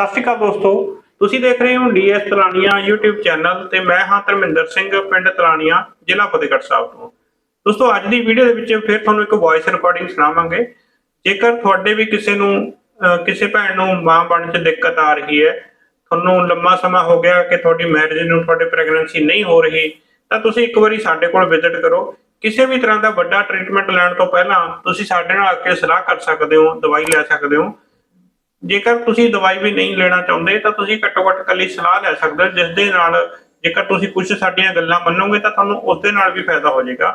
ਸਤਿ ਸ਼੍ਰੀ ਅਕਾਲ ਦੋਸਤੋ। ਤੁਸੀਂ ਦੇਖ ਰਹੇ ਹੋ ਡੀਐਸ ਤਲਾਨੀਆਂ YouTube ਚੈਨਲ ਤੇ ਮੈਂ ਹਾਂ ਧਰਮਿੰਦਰ ਸਿੰਘ, ਪਿੰਡ ਤਲਾਨੀਆਂ, ਜ਼ਿਲ੍ਹਾ ਫਤਿਹਗੜ੍ਹ ਸਾਹਿਬ ਤੋਂ। ਦੋਸਤੋ, ਅੱਜ ਦੀ ਵੀਡੀਓ ਦੇ ਵਿੱਚ ਫਿਰ ਤੁਹਾਨੂੰ ਇੱਕ ਵੌਇਸ ਰਿਕਾਰਡਿੰਗ ਸੁਣਾਵਾਂਗੇ। ਜੇਕਰ ਤੁਹਾਡੇ ਵੀ ਕਿਸੇ ਨੂੰ ਕਿਸੇ ਭੈਣ ਨੂੰ ਮਾਂ ਬਣਨ 'ਚ ਦਿੱਕਤ ਆ ਰਹੀ ਹੈ, ਤੁਹਾਨੂੰ ਲੰਮਾ ਸਮਾਂ ਹੋ ਗਿਆ ਕਿ ਤੁਹਾਡੀ ਮੈਰਿਜ ਨੂੰ, ਤੁਹਾਡੇ ਪ੍ਰੈਗਨੈਂਸੀ ਨਹੀਂ ਹੋ ਰਹੀ, ਤਾਂ ਤੁਸੀਂ ਇੱਕ ਵਾਰੀ ਸਾਡੇ ਕੋਲ ਵਿਜ਼ਿਟ ਕਰੋ। ਕਿਸੇ ਵੀ ਤਰ੍ਹਾਂ ਦਾ ਵੱਡਾ ਟ੍ਰੀਟਮੈਂਟ ਲੈਣ ਤੋਂ ਪਹਿਲਾਂ ਤੁਸੀਂ ਸਾਡੇ ਨਾਲ ਆ ਕੇ ਸਲਾਹ ਕਰ ਸਕਦੇ ਹੋ, ਦਵਾਈ ਲੈ ਸਕਦੇ ਹੋ। ਜੇਕਰ ਤੁਸੀਂ ਦਵਾਈ ਵੀ ਨਹੀਂ ਲੈਣਾ ਚਾਹੁੰਦੇ ਤਾਂ ਤੁਸੀਂ ਘੱਟੋ ਘੱਟ ਕੱਲੀ ਸਲਾਹ ਲੈ ਸਕਦੇ ਹੋ ਜਿਸ ਦੇ ਨਾਲ ਜੇਕਰ ਤੁਸੀਂ ਕੁਝ ਸਾਡੀਆਂ ਗੱਲਾਂ ਮੰਨੋਗੇ ਤਾਂ ਤੁਹਾਨੂੰ ਉਸ ਦੇ ਨਾਲ ਵੀ ਫਾਇਦਾ ਹੋ ਜਾਏਗਾ।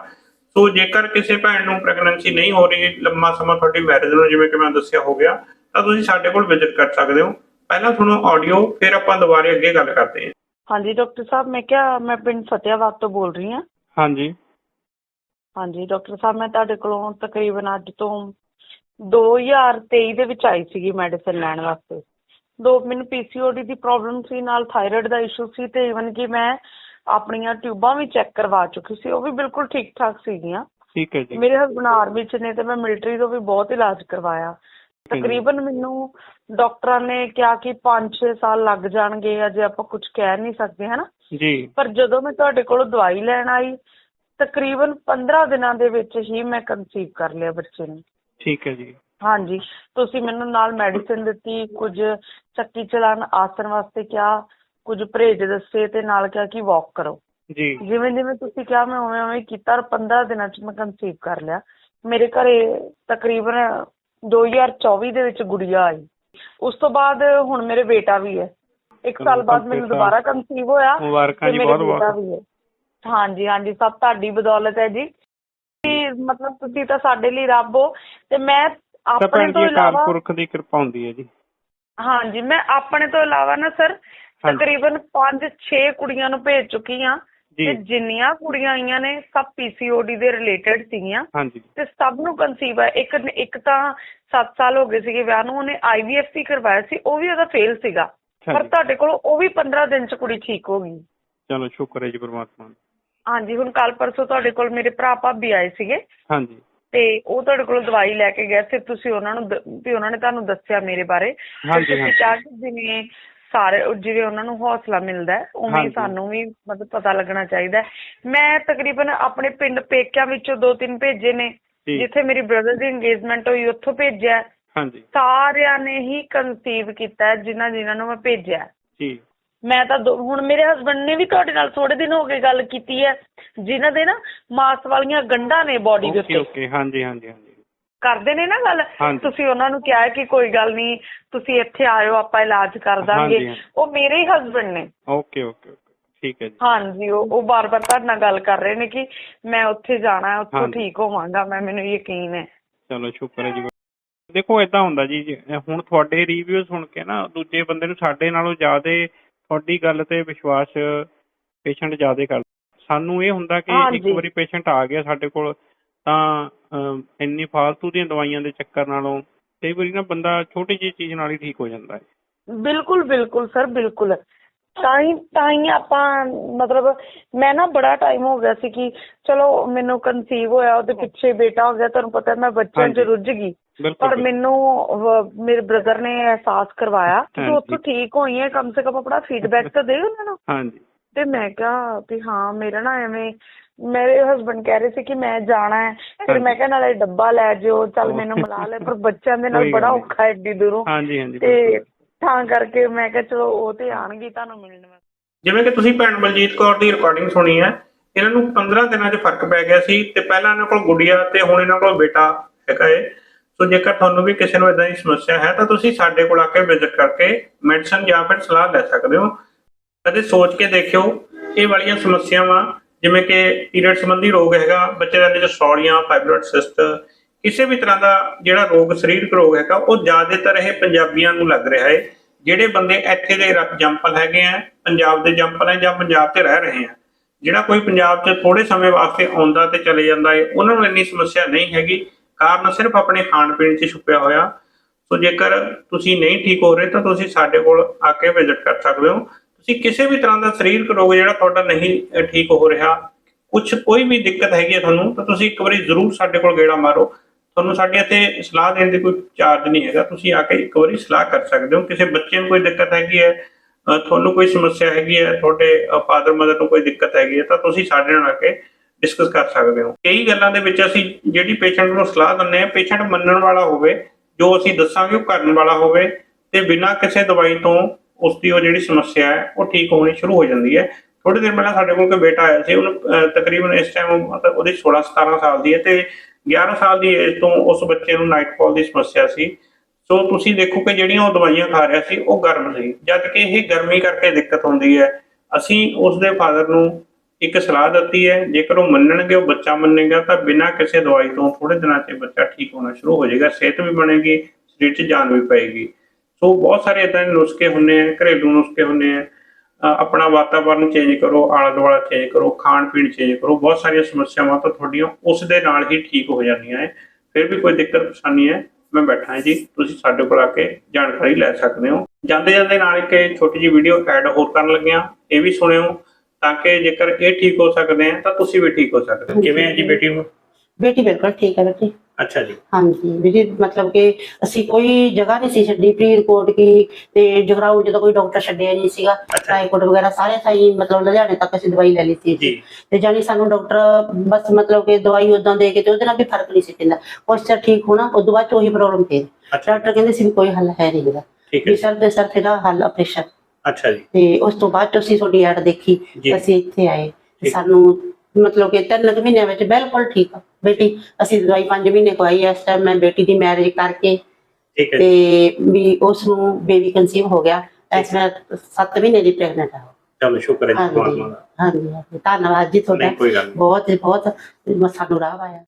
ਸੋ ਜੇਕਰ ਕਿਸੇ ਭੈਣ ਨੂੰ ਪ੍ਰੈਗਨੈਂਸੀ ਨਹੀਂ ਹੋ ਰਹੀ ਲੰਮਾ ਸਮਾਂ ਤੁਹਾਡੀ ਮੈਰਿਜ ਨੂੰ ਜਿਵੇਂ ਕਿ ਮੈਂ ਦੱਸਿਆ ਹੋ ਗਿਆ ਤਾਂ ਤੁਸੀਂ ਸਾਡੇ ਕੋਲ ਵਿਜ਼ਿਟ ਕਰ ਸਕਦੇ ਹੋ। ਪਹਿਲਾਂ ਤੁਹਾਨੂੰ ਆਡੀਓ ਫਿਰ ਆਪਾਂ ਦੁਬਾਰੇ ਅੱਗੇ ਗੱਲ ਕਰਦੇ ਹਾਂ। ਹਾਂਜੀ ਡਾਕਟਰ ਸਾਹਿਬ ਮੈਂ ਕਿਹਾ ਮੈਂ ਪਿੰਡ ਫਤਿਆਬਾਦ ਤੋਂ ਬੋਲ ਰਹੀ ਹਾਂ। ਹਾਂਜੀ। ਹਾਂਜੀ ਡਾਕਟਰ ਸਾਹਿਬ ਮੈਂ ਤੁਹਾਡੇ ਕੋਲੋਂ ਤਕਰੀਬਨ ਅੱਜ ਤੋਂ 2023 ਦੇ ਵਿੱਚ ਆਈ ਸੀਗੀ ਮੈਡੀਸਿਨ ਲੈਣ ਵਾਸਤੇ। ਦੋ ਮੈਨੂੰ ਪੀਸੀਓਡੀ ਦੀ ਪ੍ਰੋਬਲਮ ਸੀ ਨਾਲ ਥਾਇਰਾਇਡ ਦਾ ਇਸ਼ੂ ਸੀ ਤੇ ਇਵਨ ਕਿ ਮੈਂ ਆਪਣੀਆਂ ਟਿਊਬਾਂ ਵੀ ਚੈੱਕ ਕਰਵਾ ਚੁੱਕੀ ਸੀ ਉਹ ਵੀ ਬਿਲਕੁਲ ਠੀਕ ਠਾਕ ਸੀਗੀਆਂ। ਠੀਕ ਹੈ ਜੀ। ਮੇਰੇ ਹਸਬੰਡ ਆਰਮੀ ਚ ਨੇ ਤੇ ਮੈਂ ਮਿਲਟਰੀ ਤੋਂ ਵੀ ਬਹੁਤ ਇਲਾਜ ਕਰਵਾਇਆ। ਤਕਰੀਬਨ ਮੈਨੂੰ ਡਾਕਟਰਾਂ ਨੇ ਕਿਹਾ ਕਿ 5-6 ਸਾਲ ਲੱਗ ਜਾਣਗੇ ਅਜੇ ਆਪਾਂ ਕੁਝ ਕਹਿ ਨਹੀਂ ਸਕਦੇ ਹਨਾ? ਜੀ। ਪਰ ਜਦੋਂ ਮੈਂ ਤੁਹਾਡੇ ਕੋਲੋਂ ਦਵਾਈ ਲੈਣ ਆਈ ਤਕਰੀਬਨ 15 ਦਿਨਾਂ ਦੇ ਵਿੱਚ ਹੀ ਮੈਂ ਕਨਸੀਵ ਕਰ ਲਿਆ ਬੱਚੇ ਨੂੰ। ਠੀਕ ਹੈ ਜੀ। ਹਾਂਜੀ ਤੁਸੀਂ ਮੈਨੂੰ ਨਾਲ ਮੈਡੀਸਿਨ ਦਿੱਤੀ ਕੁਝ ਚੱਕੀ ਚਲਾਨ ਆਸਨ ਵਾਸਤੇ ਕਿਹਾ ਕੁਝ ਪਰਹੇਜ ਦੱਸੇ ਤੇ ਨਾਲ ਕਿਹਾ ਕਿ ਵਾਕ ਕਰੋ। ਜੀ। ਜਿਵੇਂ ਜਿਵੇਂ ਤੁਸੀਂ ਕਿਹਾ ਮੈਂ ਉਵੇਂ ਉਵੇਂ ਕੀਤਾ ਔਰ 15 ਦਿਨਾਂ ਚ ਮੈਂ ਕਨਸੀਵ ਕਰ ਲਿਆ। ਮੇਰੇ ਘਰੇ ਤਕਰੀਬਨ 2024 ਦੇ ਵਿੱਚ ਗੁੜੀਆ ਆਈ। ਉਸ ਤੋਂ ਬਾਅਦ ਹੁਣ ਮੇਰੇ ਬੇਟਾ ਵੀ ਹੈ। ਇੱਕ ਸਾਲ ਬਾਅਦ ਮੈਨੂੰ ਦੁਬਾਰਾ ਕਨਸੀਵ ਹੋਇਆ ਮੁਬਾਰਕਾਂ ਜੀ ਬਹੁਤ ਬੇਟਾ ਬਹੁਤ ਵੀ ਹੈ। ਹਾਂਜੀ ਹਾਂਜੀ ਸਭ ਤੁਹਾਡੀ ਬਦੌਲਤ ਹੈ ਜੀ। ਮਤਲਬ ਤੁਸੀਂ ਤਾਂ ਸਾਡੇ ਲਈ ਰੱਬ ਹੋ ਤੇ ਮੈਂ ਤਾਂ ਆਪਣੇ ਭੈਣ ਤੋਂ ਜੀ ਅਕਾਲ ਇਲਾਵਾ ਪੁਰਖ ਦੀ ਕਿਰਪਾ ਹੁੰਦੀ ਹੈ ਜੀ। ਹਾਂਜੀ ਮੈਂ ਆਪਣੇ ਤੋਂ ਇਲਾਵਾ ਨਾ ਸਰ ਹਾਂਜੀ। ਤਕਰੀਬਨ 5-6 ਕੁੜੀਆਂ ਨੂੰ ਭੇਜ ਚੁੱਕੀ ਜੀ ਤੇ ਜਿੰਨੀਆਂ ਕੁੜੀਆਂ ਆਈਆਂ ਨੇ ਸਭ ਪੀਸੀਓਡੀ ਦੇ ਰਿਲੇਟਡ ਸੀਗੀਆਂ। ਹਾਂਜੀ। ਤੇ ਸਭ ਨੂੰ ਕਨਸੀਵ ਹੈ ਇੱਕ ਇੱਕ ਤਾਂ 7 ਸਾਲ ਹੋ ਗਏ ਸੀਗੇ ਵਿਆਹ ਨੂੰ ਉਹਨੇ ਆਈਵੀਐਫ ਵੀ ਕਰਵਾਇਆ ਸੀ ਉਹ ਵੀ ਉਹਦਾ ਫੇਲ ਸੀਗਾ। ਪਰ ਹਾਂਜੀ। ਤੁਹਾਡੇ ਕੋਲ ਉਹ ਵੀ 15 ਦਿਨ ਚ ਕੁੜੀ ਠੀਕ ਹੋ ਗਈ। ਚਲੋ ਸ਼ੁਕਰ ਹੈ ਜੀ ਪਰਮਾਤਮਾ ਦਾ। ਹਾਂਜੀ ਹੁਣ ਕੱਲ ਪਰਸੋਂ ਤੁਹਾਡੇ ਕੋਲ ਮੇਰੇ ਭਰਾ ਭਾਬੀ ਆਏ ਸੀਗੇ ਹਾਂਜੀ ਤੇ ਉਹ ਤੁਹਾਡੇ ਕੋਲ ਦਵਾਈ ਲੈ ਕੇ ਗਏ ਸੀ ਤੁਸੀਂ ਉਹਨਾਂ ਨੂੰ ਦ- ਵੀ ਉਹਨਾਂ ਨੇ ਤੁਹਾਨੂੰ ਦੱਸਿਆ ਮੇਰੇ ਬਾਰੇ ਤੇ ਹਾਂਜੀ, ਤੁਸੀਂ ਹਾਂਜੀ। ਕਿਹਾ ਕਿ ਜਿਵੇਂ ਸਾਰੇ ਜਿਵੇਂ ਉਹਨਾਂ ਨੂੰ ਹੌਸਲਾ ਮਿਲਦਾ ਹੈ, ਉਵੇਂ ਹੀ ਹਾਂਜੀ। ਸਾਨੂੰ ਵੀ ਮਤਲਬ ਪਤਾ ਲੱਗਣਾ ਚਾਹੀਦਾ ਹੈ। ਮੈਂ ਤਕਰੀਬਨ ਆਪਣੇ ਪਿੰਡ ਪੇਕਿਆਂ ਵਿੱਚੋਂ ਦੋ ਤਿੰਨ ਭੇਜੇ ਨੇ ਜੀ ਜਿੱਥੇ ਮੇਰੀ ਬ੍ਰਦਰ ਦੀ ਇੰਗੇਜਮੈਂਟ ਹੋਈ ਉੱਥੋਂ ਭੇਜਿਆ ਹੈ। ਹਾਂਜੀ ਸਾਰਿਆਂ ਨੇ ਹੀ ਕਨਸੀਵ ਕੀਤਾ ਹੈ, ਜਿਨ੍ਹਾਂ ਜਿਨ੍ਹਾਂ ਨੂੰ ਮੈਂ ਭੇਜਿਆ ਹੈ। ਜੀ ਮੈਂ ਤਾਂ ਹੁਣ ਮੇਰੇ ਹਸਬੰਡ ਨੇ ਵੀ ਤੁਹਾਡੇ ਨਾਲ ਥੋੜੇ ਦਿਨ ਹੋ ਗਏ ਗੱਲ ਕੀਤੀ ਹੈ ਜਿਨ੍ਹਾਂ ਦੇ ਨਾ ਮਾਸ ਵਾਲੀਆਂ ਗੰਢਾਂ ਨੇ ਬਾਡੀ ਦੇ ਉੱਤੇ। ਓਕੇ ਹਾਂਜੀ ਹਾਂਜੀ ਹਾਂਜੀ। ਕਰਦੇ ਨੇ ਨਾ ਗੱਲ। ਤੁਸੀਂ ਉਹਨਾਂ ਨੂੰ ਕਿਹਾ ਕਿ ਕੋਈ ਗੱਲ ਨਹੀਂ ਤੁਸੀਂ ਇੱਥੇ ਆਇਓ ਆਪਾਂ ਇਲਾਜ ਕਰ ਦਾਂਗੇ। ਉਹ ਮੇਰੇ ਹੀ ਹਸਬੰਡ ਨੇ ਓਕੇ ਓਕੇ ਠੀਕ ਹੈ ਜੀ। ਹਾਂਜੀ ਉਹ ਉਹ ਬਾਰ-ਬਾਰ ਤੁਹਾਡੇ ਨਾਲ ਗੱਲ ਕਰ ਰਹੇ ਨੇ ਕਿ ਮੈਂ ਉੱਥੇ ਜਾਣਾ ਹੈ ਉੱਥੋਂ। ਠੀਕ ਹੋਵਾਂਗਾ ਮੈਂ ਮੈਨੂੰ ਯਕੀਨ ਹੈ। ਚਲੋ ਸ਼ੁਕਰ ਹੈ ਜੀ। ਦੇਖੋ ਇਦਾਂ ਹੁੰਦਾ ਜੀ ਜੇ- ਹੁਣ ਤੁਹਾਡੇ ਰਿਵਿਊ ਸੁਣ ਕੇ ਨਾ ਦੂਜੇ ਬੰਦੇ ਨੂੰ ਸਾਡੇ ਨਾਲੋਂ ਜ਼ਿਆਦਾ ਤੁਹਾਡੀ ਗੱਲ ਤੇ ਵਿਸ਼ਵਾਸ ਪੇਸ਼ੈਂਟ ਜ਼ਿਆਦਾ ਕਰਦਾ। ਸਾਨੂੰ ਇਹ ਹੁੰਦਾ ਕਿ ਇੱਕ। ਵਾਰੀ ਪੇਸ਼ੈਂਟ ਆ ਗਿਆ ਸਾਡੇ ਕੋਲ ਤਾਂ ਇੰਨੀ ਫਾਲਤੂ ਦੀਆਂ ਦਵਾਈਆਂ ਦੇ ਚੱਕਰ ਨਾਲੋਂ ਕਈ ਵਾਰੀ ਨਾ ਬੰਦਾ ਛੋਟੀ ਜਿਹੀ ਚੀਜ਼ ਨਾਲ ਹੀ ਠੀਕ ਹੋ ਜਾਂਦਾ ਹੈ। ਬਿਲਕੁਲ ਬਿਲਕੁਲ ਸਰ ਬਿਲਕੁਲ। ਤਾਂ ਹੀ ਤਾਂ ਹੀ ਆਪਾਂ ਮਤਲਬ ਮੈਂ ਨਾ ਬੜਾ ਟਾਈਮ ਹੋ ਗਿਆ ਸੀ ਕਿ ਚਲੋ ਮੈਨੂੰ ਕਨਸੀਵ ਹੋਇਆ ਉਹਦੇ ਪਿੱਛੇ ਬੇਟਾ ਹੋ ਗਿਆ ਤੁਹਾਨੂੰ ਪਤਾ ਮੈਂ ਬੱਚਿਆਂ 'ਚ। ਰੁੱਝ ਗਈ। ਪਰ ਮੈਨੂੰ ਮੇਰੇ ਬ੍ਰਦਰ ਨੇ ਅਹਿਸਾਸ ਕਰਵਾਇਆ ਕਿ ਹਾਂਜੀ। ਉੱਥੋਂ ਠੀਕ ਹੋਈ ਹੈ ਕਮ ਸੇ ਕਮ ਆਪਣਾ ਫੀਡਬੈਕ ਤਾਂ ਦੇ ਉਹਨਾਂ ਨੂੰ। ਹਾਂਜੀ। ਤੇ ਮੈਂ ਕਿਹਾ ਵੀ ਹਾਂ ਮੇਰਾ ਨਾ ਐਵੇਂ ਮੇਰੇ ਹਸਬੰਡ ਕਹਿ ਰਹੇ ਸੀ ਕਿ ਮੈਂ ਜਾਣਾ ਹੈ। ਫਿਰ। ਮੈਂ ਕਿਹਾ ਨਾਲੇ ਡੱਬਾ ਲੈ ਜਿਓ ਚੱਲ ਮੈਨੂੰ ਮਿਲਾ ਲੈ। ਪਰ ਬੱਚਿਆਂ ਦੇ ਨਾਲ ਬੜਾ। ਔਖਾ ਏਡੀ ਦੂਰੋਂ। ਹਾਂਜੀ ਹਾਂਜੀ ਤੇ ਤਾਂ ਕਰਕੇ ਮੈਂ ਕਿਹਾ ਚਲੋ ਉਹ ਤੇ ਆਣਗੇ ਤੁਹਾਨੂੰ ਮਿਲਣ ਜਿਵੇਂ ਕਿ ਤੁਸੀਂ ਭੈਣ ਬਲਜੀਤ ਕੌਰ ਦੀ ਰਿਕਾਰਡਿੰਗ ਸੁਣੀ ਹੈ, ਇਹਨਾਂ ਨੂੰ 15 ਦਿਨਾਂ 'ਚ ਫ਼ਰਕ ਪੈ ਗਿਆ ਸੀ ਤੇ ਪਹਿਲਾਂ ਇਹਨਾਂ ਕੋਲ ਗੁੱਡੀਆ ਤੇ ਹੁਣ ਇਹਨਾਂ ਕੋਲ ਬੇਟਾ ਹੈਗਾ ਏ। ਸੋ ਜੇਕਰ ਤੁਹਾਨੂੰ ਵੀ ਕਿਸੇ ਨੂੰ ਇਦਾਂ ਦੀ ਸਮੱਸਿਆ ਹੈ ਤਾਂ ਤੁਸੀਂ ਸਾਡੇ ਕੋਲ ਆ ਕੇ ਵਿਜ਼ਿਟ ਕਰਕੇ ਮੈਡੀਸਨ ਜਾਂ ਫਿਰ ਸਲਾਹ ਲੈ ਸਕਦੇ ਹੋ। ਕਦੇ ਸੋਚ ਕੇ ਦੇਖਿਓ, ਇਹ ਵਾਲੀਆਂ ਸਮੱਸਿਆਵਾਂ ਜਿਵੇਂ ਕਿ ਪੀਰੀਅਡ ਸੰਬੰਧੀ ਰੋਗ ਹੈਗਾ, ਬੱਚੇ ਦੇ ਵਿੱਚ ਸੌਲੀਆਂ ਫਾਈਬਰੋਇਡ ਸਿਸਟ ਕਿਸੇ ਵੀ ਤਰ੍ਹਾਂ ਦਾ ਜਿਹੜਾ ਰੋਗ, ਸਰੀਰਕ ਰੋਗ ਹੈਗਾ, ਉਹ ਜ਼ਿਆਦਾਤਰ ਇਹ ਪੰਜਾਬੀਆਂ ਨੂੰ ਲੱਗ ਰਿਹਾ ਹੈ ਜਿਹੜੇ ਬੰਦੇ ਇੱਥੇ ਦੇ ਰ- ਜੰਪਲ ਹੈਗੇ ਆ, ਪੰਜਾਬ ਦੇ ਜੰਪਲ ਹੈ ਜਾਂ ਪੰਜਾਬ ਤੇ ਰਹਿ ਰਹੇ ਆ, ਜਿਹੜਾ ਕੋਈ ਪੰਜਾਬ 'ਚ ਥੋੜੇ ਸਮੇਂ ਵਾਸਤੇ ਆਉਂਦਾ ਤੇ ਚਲੇ ਜਾਂਦਾ ਹੈ ਉਹਨਾਂ ਨੂੰ ਇੰਨੀ ਸਮੱਸਿਆ ਨਹੀਂ ਹੈਗੀ, ਕਾਰਨ ਸਿਰਫ ਆਪਣੇ ਖਾਣ ਪੀਣ 'ਚ ਛੁਪਿਆ ਹੋਇਆ। ਸੋ ਜੇਕਰ ਤੁਸੀਂ ਨਹੀਂ ਠੀਕ ਹੋ ਰਹੇ ਤਾਂ ਤੁਸੀਂ ਸਾਡੇ ਕੋਲ ਆ ਕੇ ਵਿਜ਼ਿਟ ਕਰ ਸਕਦੇ ਹੋ। ਤੁਸੀਂ ਕਿਸੇ ਵੀ ਤਰ੍ਹਾਂ ਦਾ ਸਰੀਰਕ ਰੋਗ ਜਿਹੜਾ ਤੁਹਾਡਾ ਨਹੀਂ ਠੀਕ ਹੋ ਰਿਹਾ ਕੁਝ ਕੋਈ ਵੀ ਦਿੱਕਤ ਹੈਗੀ ਹੈ ਤੁਹਾਨੂੰ, ਤਾਂ ਤੁਸੀਂ ਇੱਕ ਵਾਰੀ ਜ਼ਰੂਰ ਸਾਡੇ ਕੋਲ ਗੇੜਾ ਮਾਰੋ। ਤੁਹਾਨੂੰ ਸਾਡੇ ਇੱਥੇ ਸਲਾਹ ਦੇਣ ਦੀ ਕੋਈ ਚਾਰਜ ਨਹੀਂ ਹੈਗਾ। ਤੁਸੀਂ ਆ ਕੇ ਇੱਕ ਵਾਰੀ ਸਲਾਹ ਕਰ ਸਕਦੇ ਹੋ। ਕਿਸੇ ਬੱਚੇ ਨੂੰ ਕੋਈ ਦਿੱਕਤ ਹੈਗੀ ਹੈ ਤੁਹਾਨੂੰ ਕੋਈ ਸਮੱਸਿਆ ਹੈਗੀ ਹੈ, ਤੁਹਾਡੇ ਫਾਦਰ ਮਦਰ ਨੂੰ ਕੋਈ ਦਿੱਕਤ ਹੈਗੀ ਹੈ, ਤਾਂ ਤੁਸੀਂ ਸਾਡੇ ਨਾਲ ਆ ਕੇ ਡਿਸਕਸ ਕਰ ਸਕਦੇ ਹੋ। ਕਈ ਗੱਲਾਂ ਦੇ ਵਿੱਚ ਅਸੀਂ ਜਿਹੜੀ ਪੇਸ਼ੈਂਟ ਨੂੰ ਸਲਾਹ ਦਿੰਦੇ ਆ ਪੇਸ਼ੈਂਟ ਮੰਨਣ ਵਾਲਾ ਹੋਵੇ, ਜੋ ਅਸੀਂ ਦੱਸਾਂਗੇ ਉਹ ਕਰਨ ਵਾਲਾ ਹੋਵੇ, ਤੇ ਬਿਨਾਂ ਕਿਸੇ ਦਵਾਈ ਤੋਂ ਉਸ ਦੀ ਉਹ ਜਿਹੜੀ ਸਮੱਸਿਆ ਹੈ, ਉਹ ਠੀਕ ਹੋਣੀ ਸ਼ੁਰੂ ਹੋ ਜਾਂਦੀ ਹੈ। ਥੋੜੀ ਦੇਰ ਪਹਿਲਾਂ ਸਾਡੇ ਕੋਲ ਕੋਈ ਬੇਟਾ ਆਇਆ ਸੀ, ਉਹਨੂੰ ਤਕਰੀਬਨ ਇਸ ਟਾਈਮ ਮਤਲਬ ਉਹਦੀ 16 17 ਸਾਲ ਦੀ ਹੈ ਤੇ 11 ਸਾਲ ਦੀ ਏਜ ਤੋਂ ਉਸ ਬੱਚੇ ਨੂੰ ਨਾਈਟਫਾਲ ਦੀ ਸਮੱਸਿਆ ਸੀ। ਸੋ ਤੁਸੀਂ ਦੇਖੋ ਕਿ ਜਿਹੜੀਆਂ ਉਹ ਦਵਾਈਆਂ ਖਾ ਰਿਹਾ ਸੀ, ਉਹ ਗਰਮ ਸੀ। ਜਦ ਕਿ ਇਹ ਗਰਮੀ ਕਰਕੇ ਦਿੱਕਤ ਹੁੰਦੀ ਹੈ। ਅਸੀਂ ਉਸ ਦੇ ਫਾਦਰ ਨੂੰ ਇੱਕ ਸਲਾਹ ਦਿੱਤੀ ਹੈ, ਜੇਕਰ ਉਹ ਮੰਨਣਗੇ, ਉਹ ਬੱਚਾ ਮੰਨੇਗਾ, ਤਾਂ ਬਿਨਾਂ ਕਿਸੇ ਦਵਾਈ ਤੋਂ ਥੋੜੇ ਦਿਨਾਂ 'ਚ ਬੱਚਾ ਠੀਕ ਹੋਣਾ ਸ਼ੁਰੂ ਹੋ ਜਾਏਗਾ, ਸਿਹਤ ਵੀ ਬਣੇਗੀ, ਸਰੀਰ 'ਚ ਜਾਨ ਵੀ ਪਏਗੀ। ਸੋ ਬਹੁਤ ਸਾਰੇ ਇਦਾਂ ਦੇ ਨੁਸਖੇ ਹੁੰਦੇ ਆ, ਘਰੇਲੂ ਨੁਸਖੇ ਹੁੰਦੇ ਆ। ਆਪਣਾ ਵਾਤਾਵਰਨ ਚੇਂਜ ਕਰੋ ਆਲਾ ਦੁਆਲਾ ਚੇਂਜ ਕਰੋ ਖਾਣ ਪੀਣ ਚੇਂਜ ਕਰੋ, ਬਹੁਤ ਸਾਰੀਆਂ ਸਮੱਸਿਆਵਾਂ ਤਾਂ ਤੁਹਾਡੀਆਂ ਉਸ ਦੇ ਨਾਲ ਹੀ ਠੀਕ ਹੋ ਜਾਂਦੀਆਂ ਹੈ ਫਿਰ ਵੀ ਕੋਈ ਦਿੱਕਤ, ਪਰੇਸ਼ਾਨੀ ਹੈ, ਮੈਂ ਬੈਠਾ ਹਾਂ ਜੀ, ਤੁਸੀਂ ਸਾਡੇ ਕੋਲ ਆ ਕੇ ਜਾਣਕਾਰੀ ਲੈ ਸਕਦੇ ਹੋ। ਜਾਂਦੇ ਜਾਂਦੇ ਨਾਲ ਇੱਕ ਛੋਟੀ ਜਿਹੀ ਵੀਡੀਓ ਐਡ ਹੋਰ ਕਰਨ ਲੱਗਿਆ ਇਹ ਵੀ ਸੁਣਿਓ, ਤਾਂ ਕਿ ਜੇਕਰ ਇਹ ਠੀਕ ਹੋ ਸਕਦੇ ਆ, ਤਾਂ ਤੁਸੀਂ ਵੀ ਠੀਕ ਹੋ ਸਕਦੇ ਹੋ। ਕਿਵੇਂ ਹੈ ਜੀ ਬੇਟੀ ਬੇਟੀ ਬਿਲਕੁਲ ਠੀਕ ਹੈ ਬੇਟੀ ਅੱਛਾ ਜੀ। ਹਾਂਜੀ ਬੇਟੀ ਮਤਲਬ ਕਿ ਅਸੀਂ ਕੋਈ ਜਗ੍ਹਾ ਨਹੀਂ ਸੀ ਛੱਡੀ ਰਿਪੋਰਟ ਕੀ ਤੇ ਜਗਰਾਉਂ ਜਦੋਂ ਕੋਈ ਡਾਕਟਰ ਛੱਡਿਆ ਨਹੀਂ ਸੀਗਾ ਰਾਏਕੋਟ ਵਗੈਰਾ ਸਾਰੇ ਥਾਈ ਮਤਲਬ ਲੁਧਿਆਣੇ ਤੱਕ ਅਸੀਂ ਦਵਾਈ ਲੈ ਲਈ ਸੀ ਜੀ। ਤੇ ਜਾਨੀ ਸਾਨੂੰ ਡਾਕਟਰ ਬਸ ਮਤਲਬ ਕਿ ਦਵਾਈ ਉਦਾਂ ਦੇ ਕੇ ਤੇ ਉਹਦੇ ਨਾਲ ਵੀ ਫ਼ਰਕ ਨਹੀਂ ਸੀ ਪੈਂਦਾ। ਕੁਛ ਠੀਕ ਹੋਣਾ ਉਸ ਤੋਂ ਬਾਅਦ ਉਹੀ ਪ੍ਰੋਬਲਮ ਫੇਰ। ਡਾਕਟਰ ਕਹਿੰਦੇ ਸੀ ਕੋਈ ਹੱਲ ਹੈ ਨਹੀਂ ਇਹਦਾ। ਠੀਕ ਹੈ ਵੀ ਸਰ ਦੇ ਸਰ ਤੇ ਦਾ ਹੱਲ ਆਪਰੇਸ਼ਨ ਅੱਛਾ ਜੀ। ਤੇ ਉਸ ਤੋਂ ਬਾਅਦ ਅਸੀਂ ਤੁਹਾਡੀ ਐਡ ਦੇਖੀ ਅਸੀਂ ਇੱਥੇ ਆਏ। ਸਾਨੂੰ ਮਤਲਬ ਕਿ ਤਿੰਨ ਕੁ ਮਹੀਨਿਆਂ ਵਿੱਚ ਬਿਲਕੁਲ ਠੀਕ ਆ ਬੇਟੀ ਅਸੀਂ ਦਵਾਈ 5 ਮਹੀਨੇ ਖਵਾਈ ਇਸ ਟਾਈਮ ਮੈਂ ਬੇਟੀ ਦੀ ਮੈਰਿਜ ਕਰਕੇ ਠੀਕ ਹੈ ਤੇ। ਵੀ ਉਸ ਨੂੰ ਬੇਬੀ ਕਨਸੀਵ ਹੋ ਗਿਆ ਇਸ ਵੇਲੇ 7 ਮਹੀਨੇ ਦੀ ਪ੍ਰੈਗਨੈਂਟ ਆ। ਚਲੋ ਸ਼ੁਕਰ ਹੈ ਜੀ ਪਰਮਾਤਮਾ ਦਾ ਹਾਂਜੀ ਹਾਂਜੀ। ਧੰਨਵਾਦ ਜੀ ਤੁਹਾਡਾ ਨਹੀਂ ਕੋਈ ਗੱਲ ਨਹੀਂ ਬਹੁਤ ਬਹੁਤ ਸਾਨੂੰ ਰਾਹ ਆਇਆ